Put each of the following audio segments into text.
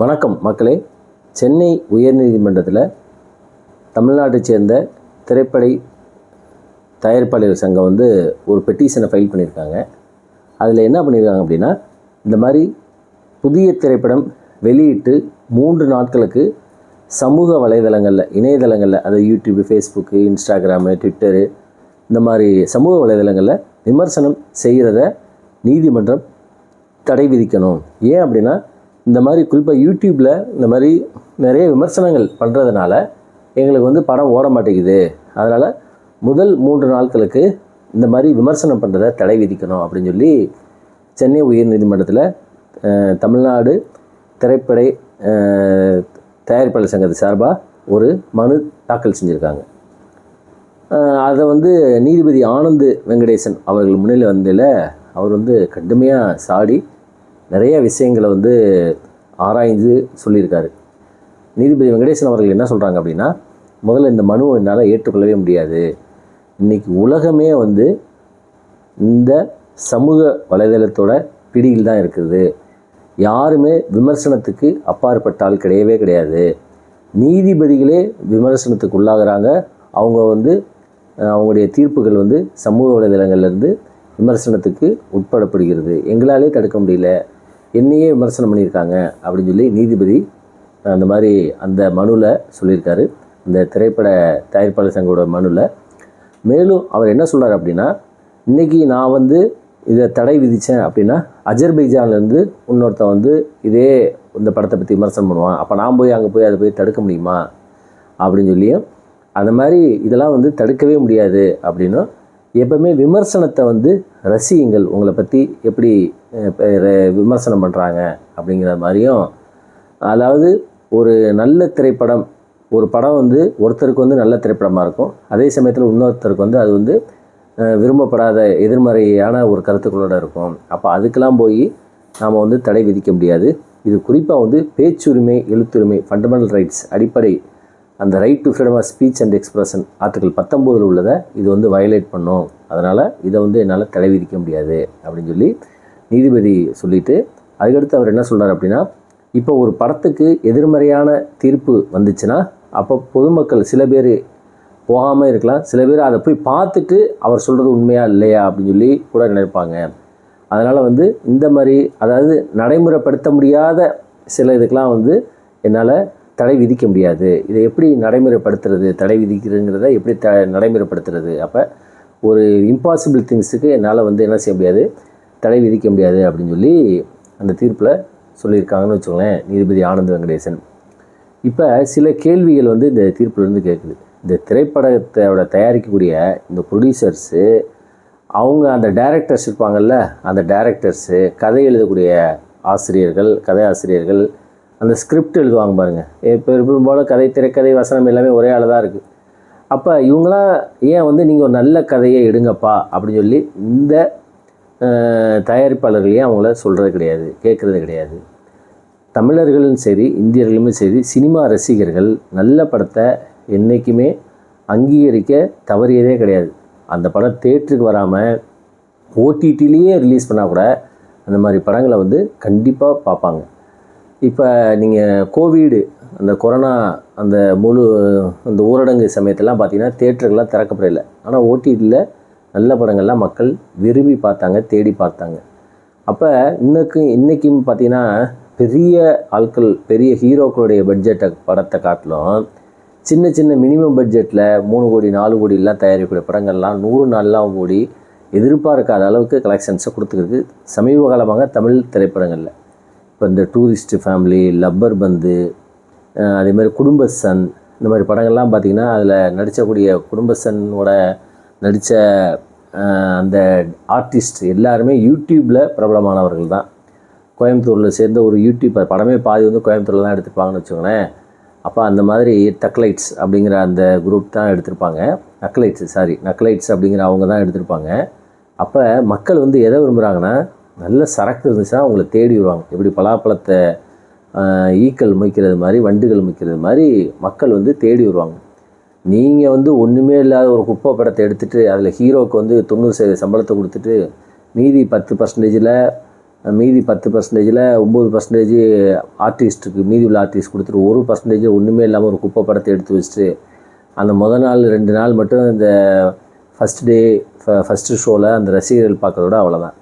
வணக்கம் மக்களே. சென்னை உயர்நீதிமன்றத்தில் தமிழ்நாட்டை சேர்ந்த திரைப்படை தயாரிப்பாளர் சங்கம் வந்து ஒரு பெட்டிஷனை ஃபைல் பண்ணியிருக்காங்க. அதில் என்ன பண்ணியிருக்காங்க அப்படின்னா இந்த மாதிரி புதிய திரைப்படம் வெளியிட்டு மூன்று நாட்களுக்கு சமூக வலைதளங்களில் இணையதளங்களில் அது யூடியூப் ஃபேஸ்புக்கு இன்ஸ்டாகிராமு ட்விட்டரு இந்த மாதிரி சமூக வலைதளங்களில் விமர்சனம் செய்கிறத நீதிமன்றம் தடை விதிக்கணும். ஏன் அப்படின்னா இந்த மாதிரி குறிப்பாக யூடியூப்பில் இந்த மாதிரி நிறைய விமர்சனங்கள் பண்ணுறதுனால எங்களுக்கு வந்து படம் ஓட மாட்டேங்குது. அதனால் முதல் மூன்று நாட்களுக்கு இந்த மாதிரி விமர்சனம் பண்ணுறதை தடை விதிக்கணும் அப்படின்னு சொல்லி சென்னை உயர்நீதிமன்றத்தில் தமிழ்நாடு திரைப்படை தயாரிப்பாளர் சங்கத்து சார்பாக ஒரு மனு தாக்கல் செஞ்சுருக்காங்க. அதை வந்து நீதிபதி ஆனந்த் வெங்கடேசன் அவர்கள் முன்னிலை வந்ததில் அவர் வந்து கடுமையாக சாடி நிறைய விஷயங்களை வந்து ஆராய்ந்து சொல்லியிருக்காரு. நீதிபதி வெங்கடேசன் அவர்கள் என்ன சொல்கிறாங்க அப்படின்னா முதல்ல இந்த மனுவை என்னால் ஏற்றுக்கொள்ளவே முடியாது. இன்றைக்கி உலகமே வந்து இந்த சமூக வலைதளத்தோட பிடியில் தான் இருக்குது. யாருமே விமர்சனத்துக்கு அப்பாற்பட்ட ஆள் கிடையவே கிடையாது. நீதிபதிகளே விமர்சனத்துக்கு உள்ளாகிறாங்க. அவங்க வந்து அவங்களுடைய தீர்ப்புகள் வந்து சமூக வலைதளங்கள்லேருந்து விமர்சனத்துக்கு உட்படப்படுகிறது. எங்களாலே தடுக்க முடியல. என்னையே விமர்சனம் பண்ணியிருக்காங்க அப்படின்னு சொல்லி நீதிபதி அந்த மாதிரி அந்த மனுவில் சொல்லியிருக்காரு. இந்த திரைப்பட தயாரிப்பாளர் சங்கோட மனுவில் மேலும் அவர் என்ன சொல்கிறார் அப்படின்னா இன்றைக்கி நான் வந்து இதை தடை விதித்தேன் அப்படின்னா அஜர்பைஜான்லேருந்து இன்னொருத்தன் வந்து இதே இந்த படத்தை பற்றி விமர்சனம் பண்ணுவான். அப்போ நான் போய் அங்கே போய் அதை போய் தடுக்க முடியுமா? அப்படின்னு சொல்லியும் அந்த மாதிரி இதெல்லாம் வந்து தடுக்கவே முடியாது அப்படின்னும் எப்பவுமே விமர்சனத்தை வந்து ரசியுங்கள். உங்களை பற்றி எப்படி விமர்சனம் பண்ணுறாங்க அப்படிங்கிற மாதிரியும் அதாவது ஒரு நல்ல திரைப்படம் ஒரு படம் வந்து ஒருத்தருக்கு வந்து நல்ல திரைப்படமாக இருக்கும். அதே சமயத்தில் இன்னொருத்தருக்கு வந்து அது வந்து விரும்பப்படாத எதிர்மறையான ஒரு கருத்துக்களோட இருக்கும். அப்போ அதுக்கெல்லாம் போய் நாம் வந்து தடை விதிக்க முடியாது. இது குறிப்பாக வந்து பேச்சுரிமை எழுத்துரிமை ஃபண்டமெண்டல் ரைட்ஸ் அடிப்படை. அந்த right to freedom of speech and expression article பத்தொம்போதில் உள்ளதை இது வந்து வயலேட் பண்ணும். அதனால் இதை வந்து என்னால் தடை விதிக்க முடியாது அப்படின்னு சொல்லி நீதிபதி சொல்லிட்டு அதுக்கடுத்து அவர் என்ன சொல்கிறார் அப்படின்னா இப்போ ஒரு படத்துக்கு எதிர்மறையான தீர்ப்பு வந்துச்சுன்னா அப்போ பொதுமக்கள் சில பேர் போகாமல் இருக்கலாம். சில பேர் அதை போய் பார்த்துட்டு அவர் சொல்கிறது உண்மையா இல்லையா அப்படின்னு சொல்லி கூட நினைப்பாங்க. அதனால் வந்து இந்த மாதிரி அதாவது நடைமுறைப்படுத்த முடியாத சில இதுக்கெலாம் வந்து என்னால் தடை விதிக்க முடியாது. இதை எப்படி நடைமுறைப்படுத்துறது தடை விதிக்கிறதுங்கிறத எப்படி த நடைமுறைப்படுத்துறது? அப்போ ஒரு இம்பாசிபிள் திங்ஸுக்கு என்னால் வந்து என்ன செய்ய முடியாது? தடை விதிக்க முடியாது அப்படின்னு சொல்லி அந்த தீர்ப்பில் சொல்லியிருக்காங்கன்னு வச்சுக்கோங்களேன் நீதிபதி ஆனந்த் வெங்கடேசன். இப்போ சில கேள்விகள் வந்து இந்த தீர்ப்புலேருந்து கேட்குது இந்த திரைப்படத்தோட தயாரிக்கக்கூடிய இந்த ப்ரொடியூசர்ஸு அவங்க அந்த டைரக்டர்ஸ் இருப்பாங்கல்ல அந்த டைரக்டர்ஸு கதை எழுதக்கூடிய ஆசிரியர்கள் கதை ஆசிரியர்கள் அந்த ஸ்கிரிப்ட் எழுதுவாங்க பாருங்கள் இப்போ பெரும்பாலும் கதை திரைக்கதை வசனம் எல்லாமே ஒரே ஆள் தான் இருக்குது அப்போ இவங்களாம் ஏன் வந்து நீங்கள் ஒரு நல்ல கதையை எடுங்கப்பா அப்படின்னு சொல்லி இந்த தயாரிப்பாளர்களையும் அவங்கள சொல்கிறது கிடையாது கேட்குறது கிடையாது. தமிழர்களும் சரி இந்தியர்களுமே சரி சினிமா ரசிகர்கள் நல்ல படத்தை என்றைக்குமே அங்கீகரிக்க தவறியதே கிடையாது. அந்த படம் தேட்டருக்கு வராமல் ஓடிடிலேயே ரிலீஸ் பண்ணால் கூட அந்த மாதிரி படங்களை வந்து கண்டிப்பாக பார்ப்பாங்க. இப்போ நீங்கள் கோவிடு அந்த கொரோனா அந்த முழு அந்த ஊரடங்கு சமயத்தெல்லாம் பார்த்தீங்கன்னா தேட்டருக்கெல்லாம் திறக்கப்படலை. ஆனால் ஓடிடியில் நல்ல படங்கள்லாம் மக்கள் விரும்பி பார்த்தாங்க தேடி பார்த்தாங்க. அப்போ இன்னைக்கு இன்றைக்கும் பார்த்தீங்கன்னா பெரிய ஆட்கள் பெரிய ஹீரோக்களுடைய பட்ஜெட்டை படத்தை காட்டிலும் சின்ன சின்ன மினிமம் பட்ஜெட்டில் மூணு கோடி நாலு கோடிலாம் தயாரிக்கக்கூடிய படங்கள்லாம் நூறு நாள்லாம் ஓடி எதிர்பார்க்காத அளவுக்கு கலெக்ஷன்ஸை கொடுத்துருக்கு சமீப காலமாக தமிழ் திரைப்படங்களில். இப்போ இந்த டூரிஸ்ட் ஃபேமிலி லப்பர் பந்து அதேமாதிரி அதே மாதிரி குடும்ப சன் இந்த மாதிரி படங்கள்லாம் பார்த்திங்கன்னா அதில் நடித்தக்கூடிய குடும்பசனோட நடித்த அந்த ஆர்டிஸ்ட் எல்லாருமே யூடியூப்பில் பிரபலமானவர்கள் தான். கோயம்புத்தூரில் சேர்ந்த ஒரு யூடியூப் படமே பாதி வந்து கோயம்புத்தூரில் தான் எடுத்திருப்பாங்கன்னு வச்சுக்கோங்களேன். அப்போ அந்த மாதிரி டக்லைட்ஸ் அப்படிங்கிற அந்த குரூப் தான் எடுத்திருப்பாங்க. நக்லைட்ஸ் சாரி நக்லைட்ஸ் அப்படிங்கிற அவங்க தான் எடுத்திருப்பாங்க. அப்போ மக்கள் வந்து எதை விரும்புகிறாங்கன்னா நல்ல சரக்கு இருந்துச்சுன்னா அவங்கள தேடி வருவாங்க. எப்படி பலாப்பழத்தை ஈக்கள் முய்க்கிறது மாதிரி வண்டுகள் முய்க்கிறது மாதிரி மக்கள் வந்து தேடி வருவாங்க. நீங்கள் வந்து ஒன்றுமே இல்லாத ஒரு குப்பை படத்தை எடுத்துகிட்டு அதில் ஹீரோவுக்கு வந்து தொண்ணூறு சதவீத சம்பளத்தை கொடுத்துட்டு மீதி பத்து பர்சன்டேஜில் மீதி பத்து பர்சன்டேஜில் ஒம்பது பர்சன்டேஜ் ஆர்டிஸ்ட்டுக்கு மீதி உள்ள ஆர்டிஸ்ட் கொடுத்துட்டு ஒரு பர்சன்டேஜ் ஒன்றுமே இல்லாமல் ஒரு குப்பை படத்தை எடுத்து வச்சுட்டு அந்த முத நாள் ரெண்டு நாள் மட்டும் இந்த ஃபஸ்ட் டே ஃபஸ்ட்டு ஷோவில் அந்த ரசிகர்கள் பார்க்குறதோட அவ்வளோதான்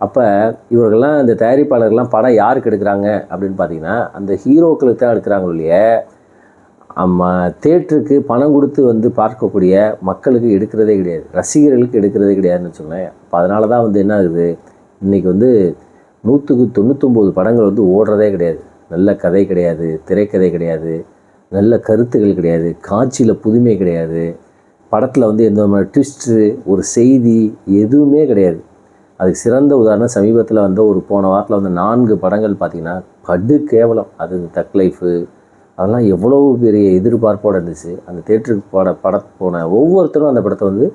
அப்போ இவர்கள்லாம் இந்த தயாரிப்பாளர்கள்லாம் படம் யாருக்கு எடுக்கிறாங்க அப்படின்னு பார்த்தீங்கன்னா அந்த ஹீரோக்களுக்கு தான் எடுக்கிறாங்க இல்லையே தேட்டருக்கு பணம் கொடுத்து வந்து பார்க்கக்கூடிய மக்களுக்கு எடுக்கிறதே கிடையாது. ரசிகர்களுக்கு எடுக்கிறதே கிடையாதுன்னு வச்சுக்கோங்களேன். அப்போ அதனால தான் வந்து என்ன ஆகுது? இன்றைக்கி வந்து நூற்றுக்கு தொண்ணூத்தொம்பது படங்கள் வந்து ஓடுறதே கிடையாது. நல்ல கதை கிடையாது திரைக்கதை கிடையாது நல்ல கருத்துக்கள் கிடையாது காட்சியில் புதுமை கிடையாது. படத்தில் வந்து எந்த மாதிரி ட்விஸ்ட்டு ஒரு செய்தி எதுவுமே கிடையாது. அதுக்கு சிறந்த உதாரணம் சமீபத்தில் வந்த ஒரு போன வாரத்தில் வந்து நான்கு படங்கள் பார்த்திங்கன்னா படு கேவலம். அது தக் லைஃபு அதெல்லாம் எவ்வளோ பெரிய எதிர்பார்ப்போடு இருந்துச்சு. அந்த தேட்டருக்கு பட பட போன ஒவ்வொருத்தரும் அந்த படத்தை வந்து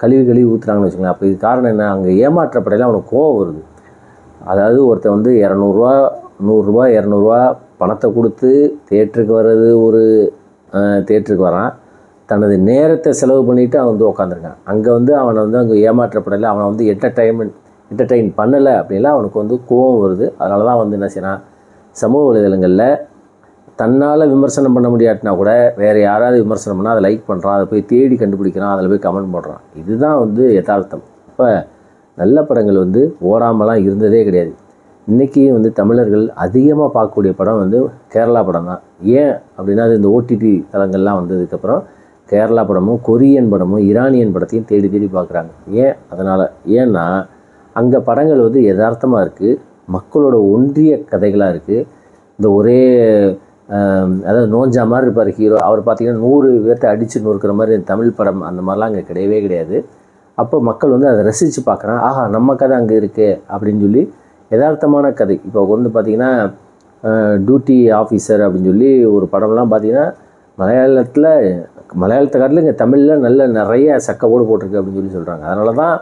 கழுவி கழுவி ஊற்றுறாங்கன்னு வச்சுக்கோங்களேன். அப்போ இது காரணம் என்ன? அங்கே ஏமாற்றப்படையில அவனுக்கு கோவம் வருது. அதாவது ஒருத்தன் வந்து இரநூறுவா நூறுரூவா இரநூறுவா பணத்தை கொடுத்து தேட்டருக்கு வர்றது ஒரு தேட்டருக்கு வரான். தனது நேரத்தை செலவு பண்ணிவிட்டு அவன் வந்து உட்காந்துருக்கான் அங்கே வந்து அவனை வந்து அங்கே ஏமாற்றப்படலை அவனை வந்து என்டர்டைன்மெண்ட் என்டர்டெயின் பண்ணலை அப்படின்லாம் அவனுக்கு வந்து கோவம் வருது. அதனால தான் வந்து என்ன செய்யறான்? சமூக வலைதளங்களில் தன்னால் விமர்சனம் பண்ண முடியாட்டினா கூட வேறு யாராவது விமர்சனம் பண்ணால் அதை லைக் பண்ணுறான் அதை போய் தேடி கண்டுபிடிக்கிறான் அதில் போய் கமெண்ட் பண்ணுறான் இதுதான் வந்து யதார்த்தம். இப்போ நல்ல படங்கள் வந்து ஓடாமலாம் இருந்ததே கிடையாது. இன்றைக்கி வந்து தமிழர்கள் அதிகமாக பார்க்கக்கூடிய படம் வந்து கேரளா படம் தான். ஏன் அப்படின்னா அது இந்த ஓடிடி தளங்கள்லாம் வந்ததுக்கப்புறம் கேரளா படமும் கொரியன் படமும் ஈரானியன் படத்தையும் தேடி தேடி பார்க்குறாங்க. ஏன் அதனால்? ஏன்னா அங்கே படங்கள் வந்து யதார்த்தமாக இருக்குது மக்களோட ஒன்றிய கதைகளாக இருக்குது இந்த ஒரே அதாவது நோஞ்சா மாதிரி இருப்பார் ஹீரோ. அவர் பார்த்தீங்கன்னா நூறு பேர்த்த அடித்து நொறுக்கிற மாதிரி தமிழ் படம் அந்த மாதிரிலாம் அங்கே கிடையவே கிடையாது. அப்போ மக்கள் வந்து அதை ரசித்து பார்க்குறான் ஆஹா நம்ம கதை அங்கே இருக்கே அப்படின்னு சொல்லி யதார்த்தமான கதை. இப்போ வந்து பார்த்திங்கன்னா டியூட்டி ஆஃபீஸர் அப்படின்னு சொல்லி ஒரு படம்லாம் பார்த்தீங்கன்னா மலையாளத்தில் மலையாளத்தை காட்டிலும் இங்கே தமிழில் நல்ல நிறைய சக்கவோடு போட்டிருக்கு அப்படின்னு சொல்லி சொல்கிறாங்க அதனால தான்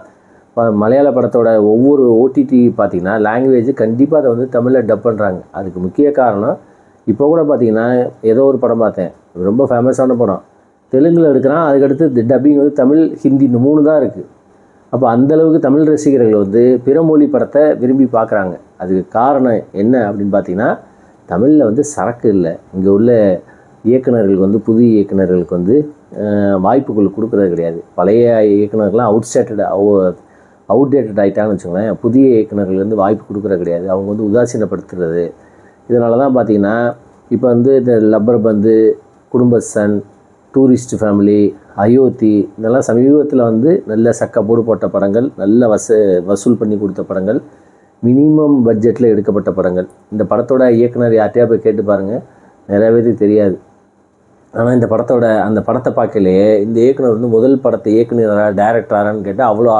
இப்போ மலையாள படத்தோட ஒவ்வொரு ஓடிடி பார்த்தீங்கன்னா லாங்குவேஜ் கண்டிப்பாக அதை வந்து தமிழில் டப் பண்ணுறாங்க அதுக்கு முக்கிய காரணம் இப்போ கூட பார்த்தீங்கன்னா ஏதோ ஒரு படம் பார்த்தேன். ரொம்ப ஃபேமஸான படம். தெலுங்கில் எடுக்கிறான். அதுக்கடுத்து டப்பிங் வந்து தமிழ் ஹிந்தி இந்த மூணு தான் இருக்குது அப்போ அந்தளவுக்கு தமிழ் ரசிகர்கள் வந்து பிற மொழி படத்தை விரும்பி பார்க்குறாங்க. அதுக்கு காரணம் என்ன அப்படின்னு பார்த்தீங்கன்னா தமிழில் வந்து சரக்கு இல்லை. இங்கே உள்ள இயக்குனர்களுக்கு வந்து புதிய இயக்குனர்களுக்கு வந்து வாய்ப்புகள் கொடுக்குறது கிடையாது. பழைய இயக்குனர்கள்லாம் அவுட் ஸ்டேட்டட் அவுடேட்டட் ஆகிட்டாங்கன்னு வச்சுக்கோங்களேன். புதிய இயக்குனர்கள் வந்து வாய்ப்பு கொடுக்குறது கிடையாது. அவங்க வந்து உதாசீனப்படுத்துறது இதனால தான் பார்த்தீங்கன்னா இப்போ வந்து இந்த லப்பர் பந்து குடும்பசன் டூரிஸ்ட் ஃபேமிலி அயோத்தி இதெல்லாம் சமீபத்தில் வந்து நல்ல சக்கப்போடு போட்ட படங்கள் நல்ல வச வசூல் பண்ணி கொடுத்த படங்கள் மினிமம் பட்ஜெட்டில் எடுக்கப்பட்ட படங்கள். இந்த படத்தோட இயக்குனர் யார்ட்டையா போய் கேட்டு பாருங்கள் நிறைய பேருக்கு தெரியாது. ஆனால் இந்த படத்தோட அந்த படத்தை பார்க்கலையே இந்த இயக்குனர் வந்து முதல் படத்தை இயக்குனராக டேரக்டரான்னு கேட்டால் அவ்வளோ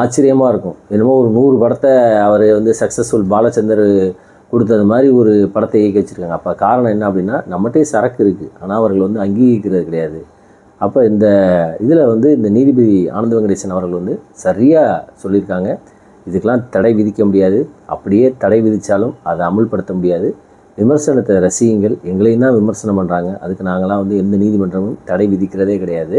ஆச்சரியமாக இருக்கும். என்னமோ ஒரு நூறு படத்தை அவர் வந்து சக்ஸஸ்ஃபுல் பாலச்சந்தர் கொடுத்தது மாதிரி ஒரு படத்தை இயக்கி வச்சுருக்காங்க. அப்போ காரணம் என்ன அப்படின்னா நம்மகிட்டே சரக்கு இருக்குது ஆனால் அவர்கள் வந்து அங்கீகரிக்கிறது கிடையாது. அப்போ இந்த இதில் வந்து இந்த நீதிபதி ஆனந்த வெங்கடேசன் அவர்கள் வந்து சரியாக சொல்லியிருக்காங்க. இதுக்கெல்லாம் தடை விதிக்க முடியாது. அப்படியே தடை விதித்தாலும் அதை அமுல்படுத்த முடியாது. விமர்சனத்தை ரசிகங்கள் எங்களையும் தான் விமர்சனம் பண்ணுறாங்க அதுக்கு நாங்களாம் வந்து எந்த நீதிமன்றமும் தடை விதிக்கிறதே கிடையாது.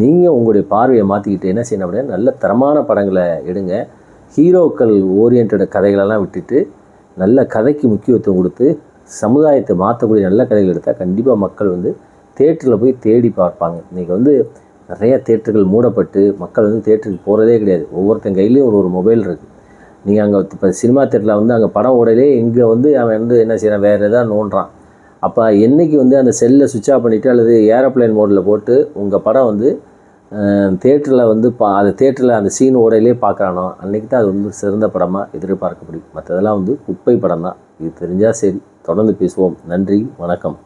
நீங்கள் உங்களுடைய பார்வையை மாற்றிக்கிட்டு என்ன செய்யணும் அப்படின்னா நல்ல தரமான படங்களை எடுங்க. ஹீரோக்கள் ஓரியன்ட் கதைகளெல்லாம் விட்டுட்டு நல்ல கதைக்கு முக்கியத்துவம் கொடுத்து சமுதாயத்தை மாற்றக்கூடிய நல்ல கதைகள் எடுத்தால் கண்டிப்பாக மக்கள் வந்து தேட்டரில் போய் தேடி பார்ப்பாங்க. இன்றைக்கி வந்து நிறைய தேட்டர்கள் மூடப்பட்டு மக்கள் வந்து தேட்டருக்கு போகிறதே கிடையாது. ஒவ்வொருத்தன் கையிலையும் ஒரு ஒரு மொபைல் இருக்குது நீங்கள் அங்கே இப்போ சினிமா தேட்டரில் வந்து அங்கே படம் ஓடலே இங்கே வந்து அவன் வந்து என்ன செய்கிறான் வேறு எதாவது நோண்டுறான். அப்போ என்னைக்கு வந்து அந்த செல்லை சுவிட்ச் ஆஃப் பண்ணிவிட்டு அல்லது ஏரோப்ளேன் மோடில் போட்டு உங்கள் படம் வந்து தேட்டரில் வந்து பா அந்த தேட்டரில் அந்த சீன் ஓடையிலே பார்க்குறானோ அன்றைக்கி தான் அது வந்து சிறந்த படமாக எதிர்பார்க்க முடியும் மற்றதெல்லாம் வந்து குப்பை படம் தான் இது தெரிஞ்சால் சரி தொடர்ந்து பேசுவோம். நன்றி வணக்கம்.